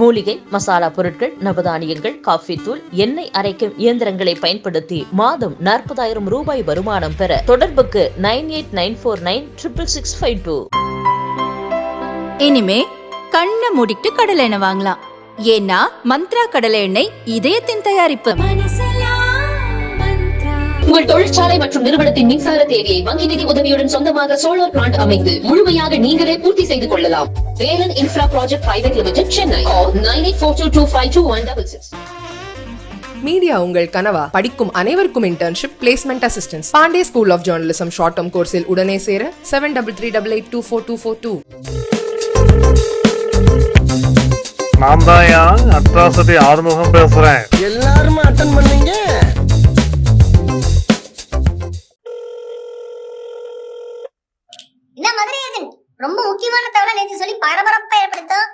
மூலிகை மசாலா பொருட்கள் நவதானியங்கள் காஃபி தூள் எண்ணெய் அரைக்கும் இயந்திரங்களை பயன்படுத்தி மாதம் நாற்பதாயிரம் ரூபாய் வருமானம் பெற தொடர்புக்கு nine eight nine four nine triple six five two. இனிமே கண்ணை மூடிட்டு கடலை எண்ணெய் வாங்கலாம். ஏன்னா மந்த்ரா கடலை எண்ணெய் இதயத்தின் தயாரிப்பு. உங்கள் தொழிற்சாலை மற்றும் நிறுவனத்தின் மின்சார தேவையை வங்கி நிதி உதவியுடன் சொந்தமாக சோலார் பிளான்ட் அமைத்து முழுமையாக நீங்களே பூர்த்தி செய்து கொள்ளலாம். Velan infra project private limited Chennai nine eight four two two five two one double six media உங்கள் கனவா படிக்கும் அனைவருக்கும் internship placement assistance Pandey school of journalism short term கோர்ஸில் உடனே சேர seven double three double eight two four two four two நான் தான் atrocity Arumugam பேசுறேன்? எல்லாருமே அட்டன் பண்ணீங்க? ரொம்ப முக்கியமான தகவலை நேற்று சொல்லி பரபரப்பா ஏற்படுத்தும்.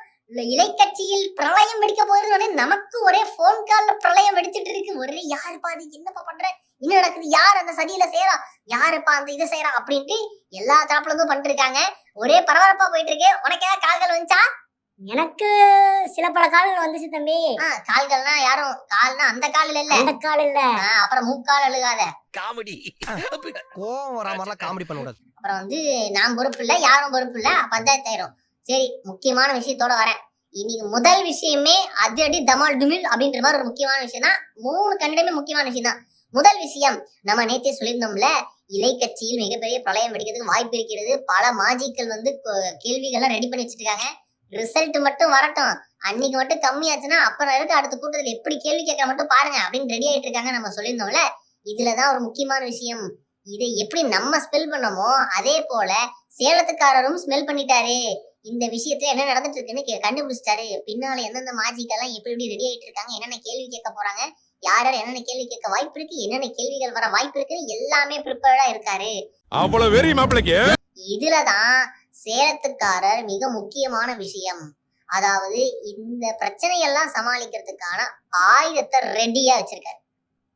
இலைக்கட்சியில் பிரளயம் வெடிக்க போகுதுன்னு நமக்கு ஒரே போன் கால்ல பிரளயம் வெடிச்சிட்டு இருக்கு. ஒரே யாருப்பா அது என்னப்பா பண்ற? என்ன நடக்குது? யார் அந்த சதியில செய்யறா யாருப்பா அந்த இதை செய்யறா அப்படின்ட்டு எல்லா தரப்புல இருந்தும் பண்ணிட்டு இருக்காங்க ஒரே பரபரப்பா போயிட்டு இருக்கு உனக்கு ஏதாவது கால்கள் வந்துச்சா? எனக்கு சில பல கால்கள் வந்துச்சு தம்பி. கால்கள்னா யாரும் கால்னா அந்த கால் இல்ல. அந்த கால் இல்ல. அப்புறம் மூக்கால் அழுகாத. காமெடி. கோவம் வரா மாதிரிலாம் காமெடி பண்ண கூடாது அப்புறம் வந்து நான் பொறுப்பு இல்ல யாரும் பொறுப்பு இல்ல பஞ்சாயத்து ஆயிரும் சரி முக்கியமான விஷயத்தோட வரேன். இன்னைக்கு முதல் விஷயமே அது அடி தமால் டுமில் அப்படின்ற மாதிரி ஒரு முக்கியமான விஷயம் தான் மூணு கண்டிடமே முக்கியமான விஷயம் தான் முதல் விஷயம் நம்ம நேத்தே சொல்லியிருந்தோம்ல இலை கட்சியில் மிகப்பெரிய பிரளயம் வெடிக்கிறதுக்கு வாய்ப்பு இருக்கிறது. பல மாஜிக்கள் வந்து கேள்விகள்லாம் ரெடி பண்ணி வச்சிருக்காங்க. ரிசல்ட் மட்டும் வரட்டும். அன்னைக்கு மட்டும் கம்மியாச்சுன்னா அப்புறம் இருக்க அடுத்த கூட்டத்தில் எப்படி கேள்வி கேட்க மட்டும் பாருங்க அப்படின்னு ரெடி ஆயிட்டு இருக்காங்க நம்ம சொல்லியிருந்தோம்ல. இதுலதான் ஒரு முக்கியமான விஷயம். இதை எப்படி நம்ம ஸ்மெல் பண்ணோமோ அதே போல சேலத்துக்காரரும் ஸ்மெல் பண்ணிட்டாரு. இந்த விஷயத்துல என்ன நடந்துட்டு இருக்குன்னு கண்டுபிடிச்சிட்டாரு. பின்னால எந்தெந்த மாஜிக்கெல்லாம் எப்படி எப்படி ரெடி ஆயிட்டு இருக்காங்க என்னென்ன கேள்வி கேட்க போறாங்க யார் யார் என்னென்ன கேள்வி கேட்க வாய்ப்பு இருக்கு என்னென்ன கேள்விகள் வர வாய்ப்பு இருக்குன்னு எல்லாமே ப்ரிப்பேர்டா இருக்காரு. அவ்வளவு வெறி மாப்பிளைக்கு? இதுலதான் சேலத்துக்காரர் மிக முக்கியமான விஷயம். அதாவது இந்த பிரச்சனையெல்லாம் சமாளிக்கிறதுக்கான ஆயுதத்தை ரெடியா வச்சிருக்காரு.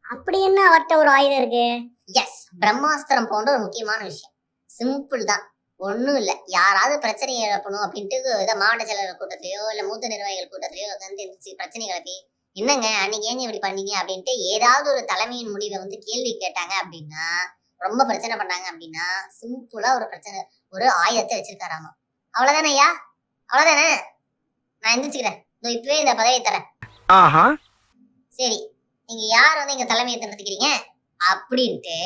அப்படி என்ன அவர்ட்ட ஒரு ஆயுதம் இருக்கு? எஸ் பிரம்மாஸ்திரம் போன்ற ஒரு முக்கியமான விஷயம். சிம்பிள் தான். ஒண்ணும் இல்ல. யாராவது பிரச்சனையை எழுப்பணும் அப்படின்ட்டு இதை மாவட்ட செயலர் கூட்டத்திலயோ இல்ல மூத்த நிர்வாகிகள் கூட்டத்திலயோ வந்து எந்திரிச்சு பிரச்சனை கிளப்பி என்னங்க அன்னைக்கு ஏங்க இப்படி பண்ணீங்க? அப்படின்ட்டு ஏதாவது ஒரு தலைமையின் முடிவை வந்து கேள்வி கேட்டாங்க அப்படின்னா ரொம்ப பிரச்சனை பண்ணாங்க அப்படின்னா சிம்பிளா ஒரு பிரச்சனை ஒரு ஆயுதத்தை வச்சிருக்காராமா. அவ்வளவுதானே ஐயா? அவ்வளவுதானே? நான் எந்திரிச்சுக்கிறேன். இதோ இப்பவே இந்த பதவியை தரேன். ஆஹா. சரி. நீங்க யார் வந்து இங்க தலைமையை நடத்திக்கிறீங்க அப்படின்ட்டு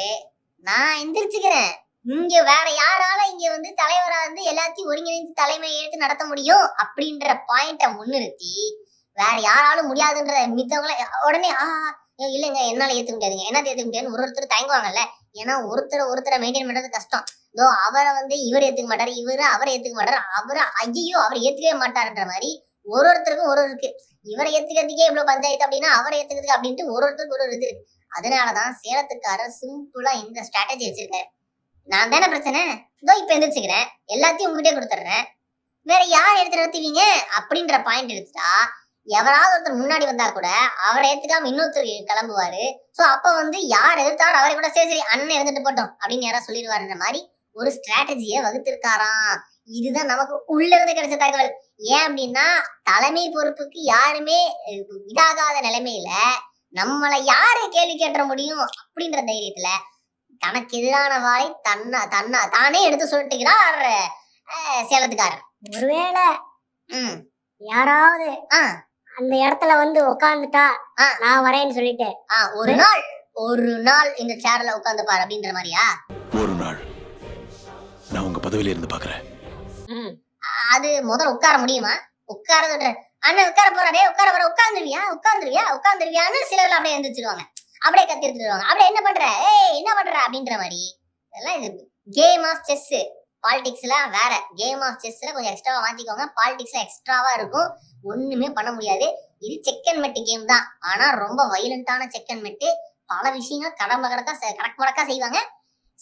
நான் எந்திரிச்சுக்கிறேன். இங்க வேற யாரால இங்க வந்து தலைவரா வந்து எல்லாத்தையும் ஒருங்கிணைந்து தலைமையை எடுத்து நடத்த முடியும்? அப்படின்ற பாயிண்ட முன்னிறுத்தி வேற யாராலும் முடியாதுன்ற மித்தவங்கள உடனே ஆ இல்லைங்க என்னால ஏத்துக்க முடியாதுங்க. என்ன ஏத்துக்க முடியாதுன்னு ஒரு ஒருத்தர் தயங்குவாங்கல்ல? ஏன்னா ஒருத்தரை ஒருத்தரை மெயின்டைன் பண்றது கஷ்டம். இதோ அவரை வந்து இவர் ஏத்துக்க மாட்டாரு இவரு அவரை ஏத்துக்க மாட்டாரு அவரை ஐயோ அவர் ஏத்துக்கவே மாட்டாருன்ற மாதிரி ஒரு ஒருத்தருக்கும் ஒரு ஒரு இருக்கு. இவரை ஏத்துக்கிறதுக்கே இவ்வளவு பஞ்சாயத்து அப்படின்னா அவரை ஏத்துக்கிறதுக்கு அப்படின்ட்டு ஒரு ஒருத்தருக்கு ஒரு ஒரு இது இருக்கு. அதனாலதான் சேலத்துக்காரர் சிம்பிளா இந்த ஸ்ட்ராட்டஜி வச்சிருக்காரு. நான் தானே பிரச்சனை? இதோ இப்ப எந்திரிச்சுக்கிறேன். எல்லாத்தையும் உங்ககிட்டே கொடுத்துட்றேன். வேற யார் எடுத்து நடத்துவீங்க? அப்படின்ற பாயிண்ட் எடுத்துட்டா எவராவது ஒருத்தர் முன்னாடி வந்தா கூட அவரை ஏத்துக்காம இன்னொருத்தர் கிளம்புவாரு. சோ அப்ப வந்து யார் எதிர்த்தாரோ அவரை கூட சரி சரி அண்ணன் இருந்துட்டு போட்டோம் அப்படின்னு யாராவது சொல்லிடுவாருன்ற மாதிரி ஒரு ஸ்ட்ராட்டஜியை வகுத்திருக்காராம். இதுதான் நமக்கு உள்ள இருந்து கிடைச்ச தகவல். ஏன் அப்படின்னா தலைமை பொறுப்புக்கு யாருமே இதாகாத நிலைமையில நம்மளை யாரு கேள்வி கேட்ட முடியும் அப்படின்ற தைரியத்துல தனக்கு எதிரான வாளை தன்னை தன்னை தானே எடுத்து சொல்லிட்டுக்கிறார் சேலத்துக்காரர். ஒருவேளை ம். யாராவது ஆ. அந்த இடத்துல வந்து உக்காந்துட்டா ஆ. நான் வரேன்னு சொல்லிட்டு. ஆ ஒரு நாள் ஒரு நாள் இந்த சேர்ல உட்காந்து பாரு அப்படின்ற மாதிரியா? ஒரு நாள். நான் உங்க பதவியில இருந்து பாக்குறேன். அது முதல்ல உட்கார முடியுமா? உட்கார அண்ணன் உட்கார போறாடே உட்கார போற உட்காந்துருவியா உட்காந்துருவியா உட்காந்துருவியான்னு சிலர்லாம் அப்படியே எந்திரிச்சிருவாங்க. அப்படியே கத்தி எடுத்துருவாங்க அப்படியே என்ன பண்ற? ஏய் என்ன பண்ற? அப்படின்ற மாதிரி. இதெல்லாம் இது கேம் ஆஃப் செஸ் பாலிடிக்ஸ்ல வேற. கேம் ஆஃப் செஸ்ல கொஞ்சம் எக்ஸ்ட்ராவா மாத்திக்கோங்க. பாலிடிக்ஸ்ல எக்ஸ்ட்ராவா இருக்கும். ஒண்ணுமே பண்ண முடியாது. இது செக் அண்ட் மெட்டு கேம் தான். ஆனா ரொம்ப வைலண்டான செக் அண்ட் மெட்டு பல விஷயங்கள் கடமை கடக்கா கடக்கு மடக்கா செய்வாங்க.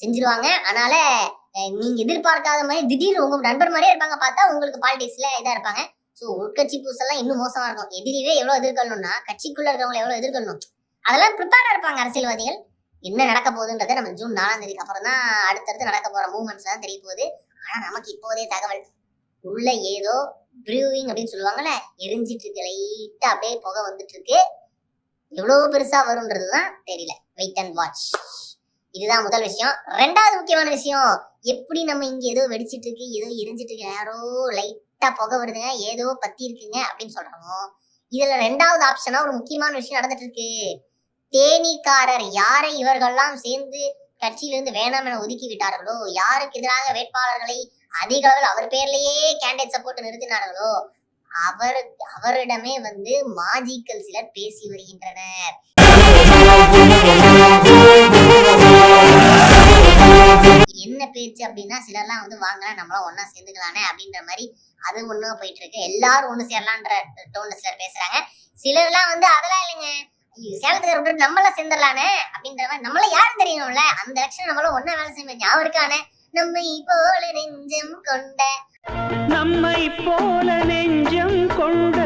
செஞ்சிருவாங்க. அதனால நீங்க எதிர்பார்க்காத மாதிரி திடீர்னு உங்க நண்பர் மாதிரியே இருப்பாங்க பார்த்தா உங்களுக்கு பாலிடிக்ஸ்ல இதா இருப்பாங்க. சோ உட்கட்சி பூசெல்லாம் இன்னும் மோசமா இருக்கும். எதிரியே எவ்வளவு எதிர்கொள்ளணும்னா கட்சிக்குள்ள இருக்கிறவங்களை எவ்வளவு எதிர்கொள்ளணும் அதெல்லாம் ப்ரிப்பேர்டா இருப்பாங்க அரசியல்வாதிகள். என்ன நடக்க போகுதுன்றதை நம்ம ஜூன் நாலாம் தேதிக்கு அப்புறம் தான் அடுத்தடுத்து நடக்க போற மூவ்மெண்ட்ஸ் தான் தெரிய போகுது. ஆனா நமக்கு இப்போதே தகவல். உள்ள ஏதோ ப்ரூவிங் அப்படின்னு சொல்லுவாங்கல்ல எரிஞ்சிட்டு இருக்கு. லைட்டா அப்படியே புகை வந்துட்டு இருக்கு. எவ்வளவு பெருசா வரும்ன்றதுதான் தெரியல. வெயிட் அண்ட் வாட்ச் இதுதான் முதல் விஷயம். ரெண்டாவது முக்கியமான விஷயம் எப்படி நம்ம இங்க ஏதோ வெடிச்சிட்டு இருக்கு ஏதோ எரிஞ்சிட்டு இருக்கு யாரோ லைட்டா புகை வருதுங்க ஏதோ பத்தி இருக்குங்க அப்படின்னு சொல்றோம் இதுல ரெண்டாவது ஆப்ஷனா ஒரு முக்கியமான விஷயம் நடந்துட்டு இருக்கு. தேனீக்காரர் யாரை இவர்கள்லாம் சேர்ந்து கட்சியிலிருந்து வேணாம் என ஒதுக்கி விட்டார்களோ யாருக்கு எதிராக வேட்பாளர்களை அதிக அளவில் அவர் பேர்லயே கேண்டிடேட் சப்போர்ட் நிறுத்தினார்களோ அவர் அவரிடமே வந்து மாஜிக்கல் சிலர் பேசி வருகின்றனர். பேச்சு அப்படின்னா சிலர்லாம் வந்து வாங்கலாம் நம்மளாம் ஒண்ணா சேர்ந்துக்கலானே அப்படின்ற மாதிரி அது ஒண்ணும் போயிட்டு இருக்கு எல்லாரும் ஒண்ணு சேரலான்ற டோன்ல சிலர் பேசுறாங்க. சிலர்லாம் வந்து அதெல்லாம் இல்லைங்க. சேலத்துக்கு விட்டு நம்மளாம் சேர்ந்துடலானே அப்படின்ற மாதிரி. நம்மள யாரும் தெரியணும்ல? அந்த எலெக்ஷன் நம்மளும் ஒண்ணா வேலை செய்ய ஞாபகம் இருக்கானே? நம்மை போல நெஞ்சம் கொண்ட நம்மை போல நெஞ்சம் கொண்ட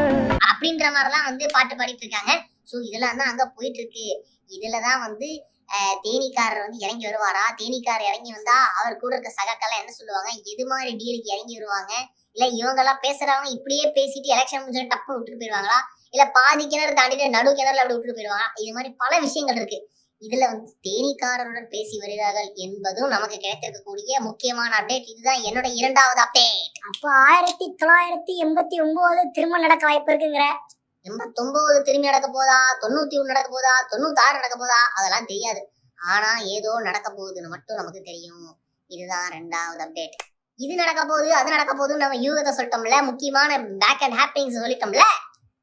அப்படின்ற மாதிரிலாம் வந்து பாட்டு பாடிட்டு இருக்காங்க. சோ இதெல்லாம் தான் அங்க போயிட்டு இருக்கு இதுலதான் வந்து தேனீக்காரர் வந்து இறங்கி வருவாரா? தேனீக்காரர் இறங்கி வந்தா அவர் கூட இருக்க சகாக்கெல்லாம் என்ன சொல்லுவாங்க? எது மாதிரி டீலுக்கு இறங்கி வருவாங்க? இல்ல இவங்க எல்லாம் பேசுறவங்க இப்படியே பேசிட்டு எலெக்ஷன் முடிஞ்சு டப்பு விட்டுட்டு போயிருவாங்களா? இல்ல பாதி கிணறு தாண்டிட்டு நடு கிணறுல அப்படி விட்டுட்டு போயிருவாங்களா? இது மாதிரி பல விஷயங்கள் இருக்கு. இதுல வந்து தேனீக்காரருடன் பேசி வருகிறார்கள் என்பதும் நமக்கு கிடைத்திருக்கக்கூடிய முக்கியமான அப்டேட் இதுதான் என்னோட இரண்டாவது அப்டேட் அப்போ ஆயிரத்தி தொள்ளாயிரத்தி எண்பத்தி ஒன்பது திரும்ப நடக்க வாய்ப்பு இருக்குங்கிற. எண்பத்தொன்பது திரும்பி நடக்க போதா? தொண்ணூத்தி ஒன்று நடக்க போதா? தொண்ணூத்தாறு நடக்க போதா? அதெல்லாம் தெரியாது. ஆனா ஏதோ நடக்க போகுதுன்னு மட்டும் நமக்கு தெரியும். இதுதான் ரெண்டாவது அப்டேட் இது நடக்க போகுது அது நடக்க போகுதுன்னு நம்ம யூகத்தை சொல்லிட்டோம்ல? முக்கியமான பேக் அண்ட் ஹாப்பிங்ஸ் சொல்லிட்டோம்ல?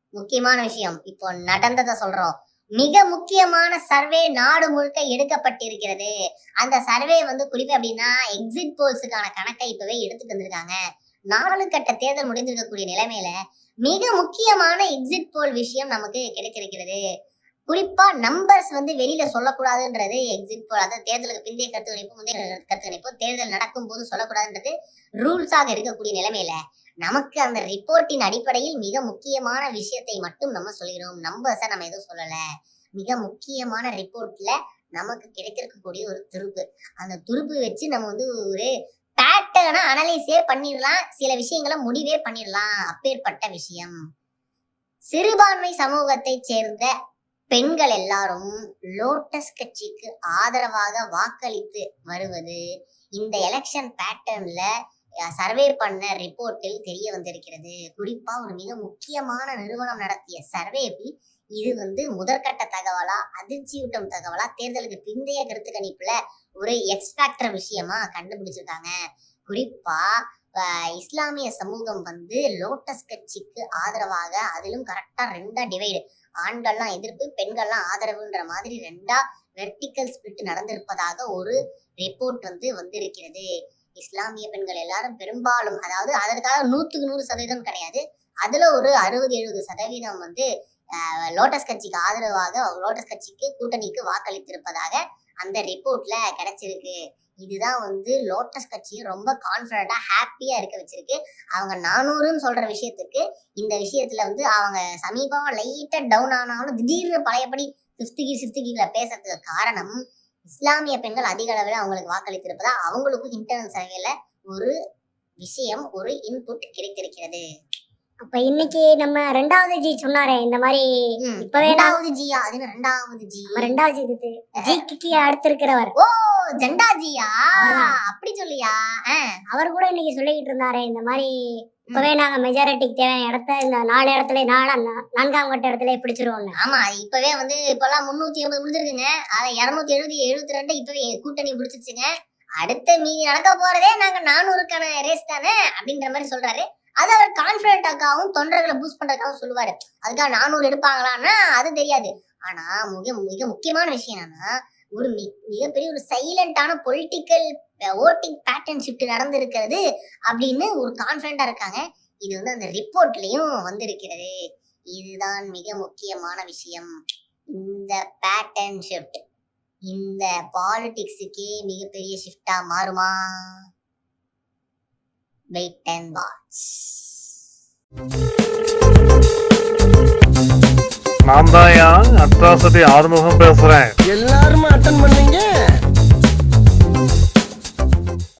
முக்கியமான விஷயம். இப்போ நடந்ததை சொல்றோம். மிக முக்கியமான சர்வே நாடு முழுக்க எடுக்கப்பட்டிருக்கிறது. அந்த சர்வே வந்து குறிப்பு அப்படின்னா எக்ஸிட் போல்ஸுக்கான கணக்கை இப்பவே எடுத்துட்டு வந்திருக்காங்க. நாலு கட்ட தேர்தல் முடிந்திருக்கக்கூடிய நிலைமையில மிக முக்கியமான எக்ஸிட் போல் விஷயம் நமக்கு கிடைத்திருக்கிறது. குறிப்பா நம்பர்ஸ் வந்து வெளியில சொல்லக்கூடாதுன்றது எக்ஸிட் போல் அதாவது தேர்தலுக்கு பிந்தைய கருத்து கணிப்பு முந்தைய கருத்து கணிப்பு தேர்தல் நடக்கும் போது சொல்லக்கூடாதுன்றது ரூல்ஸாக இருக்கக்கூடிய நிலைமையில நமக்கு அந்த ரிப்போர்ட்டின் அடிப்படையில் மிக முக்கியமான விஷயத்தை மட்டும் நம்ம சொல்கிறோம் நம்பர்ஸை நம்ம எதுவும் சொல்லல. மிக முக்கியமான ரிப்போர்ட்ல நமக்கு கிடைத்திருக்கக்கூடிய ஒரு துருப்பு. அந்த துருப்பு வச்சு நம்ம வந்து ஒரு பேட்டர்னா அனலைஸே பண்ணிடலாம். சில விஷயங்களை முடிவே பண்ணிடலாம். அப்பேற்பட்ட விஷயம். சிறுபான்மை சமூகத்தை சேர்ந்த பெண்கள் எல்லாரும் லோட்டஸ் கட்சிக்கு ஆதரவாக வாக்களித்து வருவது இந்த எலெக்ஷன் பேட்டர்ன்ல சர்வே பண்ண ரிப்போர்ட்டில் தெரிய வந்திருக்கிறது. குறிப்பா ஒரு மிக முக்கியமான நிறுவனம் நடத்திய சர்வேவில் இது வந்து முதற்கட்ட தகவலா அதிர்ச்சியூட்டும் தகவலா தேர்தலுக்கு பிந்தைய கருத்து கணிப்புல ஒரு எக்ஸ் விஷயமா கண்டுபிடிச்சிருக்காங்க. குறிப்பா அஹ், இஸ்லாமிய சமூகம் வந்து லோட்டஸ் கட்சிக்கு ஆதரவாக அதிலும் கரெக்டா ரெண்டா டிவைடு ஆண்கள்லாம் எதிர்ப்பு பெண்கள்லாம் ஆதரவுன்ற மாதிரி ரெண்டா வெர்டிக்கல் ஸ்பிளிட் நடந்திருப்பதாக ஒரு ரிப்போர்ட் வந்து வந்திருக்கிறது. இஸ்லாமிய பெண்கள் எல்லாரும் பெரும்பாலும் அதாவது அதற்காக நூற்றுக்கு நூறு சதவீதம் கிடையாது அதில் ஒரு அறுபது எழுபது சதவீதம் வந்து லோட்டஸ் கட்சிக்கு ஆதரவாக லோட்டஸ் கட்சிக்கு கூட்டணிக்கு வாக்களித்திருப்பதாக அந்த ரிப்போர்ட்ல கிடைச்சிருக்கு. இதுதான் வந்து லோட்டஸ் கட்சியை ரொம்ப கான்ஃபிடண்டா ஹாப்பியா இருக்க வச்சிருக்கு. அவங்க நானூறுன்னு சொல்ற விஷயத்துக்கு இந்த விஷயத்துல வந்து அவங்க சமீபமா லைட்டா டவுன் ஆனாலும் திடீர்னு பழையபடி ஃபிஃப்த் கீர் சிக்ஸ்த் கீர்ல பேசுறதுக்கு காரணம் இஸ்லாமிய பெண்கள் அதிக அளவில் அவங்களுக்கு வாக்களித்திருப்பதா அவங்களுக்கும் இன்டர்னல் சர்வேல ஒரு விஷயம் ஒரு இன்புட் கிடைத்திருக்கிறது. அப்ப இன்னைக்கு நம்ம ரெண்டாவது ஜி சொன்னாரே இந்த மாதிரி நான் ரெண்டாவது ஜியா அது ரெண்டாவது ஜி ரெண்டாவது இது ஜிக்கு அடுத்து இருக்கிறவர் ஓ ஜெண்டா ஜியா அப்படி சொல்லியா? அவர் கூட இன்னைக்கு சொல்லிக்கிட்டு இருந்தாரு இந்த மாதிரி இப்பவே நாங்க மெஜாரிட்டிக்கு தேவையான இடத்த இந்த நாலு இடத்துல நாலா நான்காம் கட்ட இடத்துல பிடிச்சிருவோம்னு ஆமா இப்பவே வந்து இப்பெல்லாம் முன்னூத்தி எண்பது முடிஞ்சிருக்குங்க. அதை இருநூத்தி எழுபது எழுபத்தி ரெண்டு இப்பவே கூட்டணி பிடிச்சிருச்சுங்க. அடுத்த மீதி நடக்க போறதே நாங்க நானூறுக்கான ரேஸ் தானே அப்படின்ற மாதிரி சொல்றாரு. அது அவர் கான்பிடண்டாக்காவும் தொண்டர்களை பூஸ்ட் பண்றதுக்காகவும் சொல்லுவாரு. அதுக்காக நானூறு எடுப்பாங்களான்னா அது தெரியாது. ஆனா மிக மிக முக்கியமான விஷயம் என்னன்னா ஒரு மிகப்பெரிய ஒரு சைலண்டான பொலிட்டிக்கல் ஓட்டிங் பேட்டர்ன் ஷிஃப்ட் நடந்திருக்கிறது அப்படின்னு ஒரு கான்பிடண்டா இருக்காங்க. இது வந்து அந்த ரிப்போர்ட்லயும் வந்திருக்கிறது. இதுதான் மிக முக்கியமான விஷயம். இந்த பேட்டர்ன் ஷிஃப்ட் இந்த பாலிடிக்ஸுக்கே மிகப்பெரிய ஷிஃப்டா மாறுமா? வெயிட் அண்ட் வாட்ச் நான் தான் அட்ராசிட்டி ஆறுமுகம் பேசுறேன்? எல்லாருமே அட்டன் பண்ணீங்க?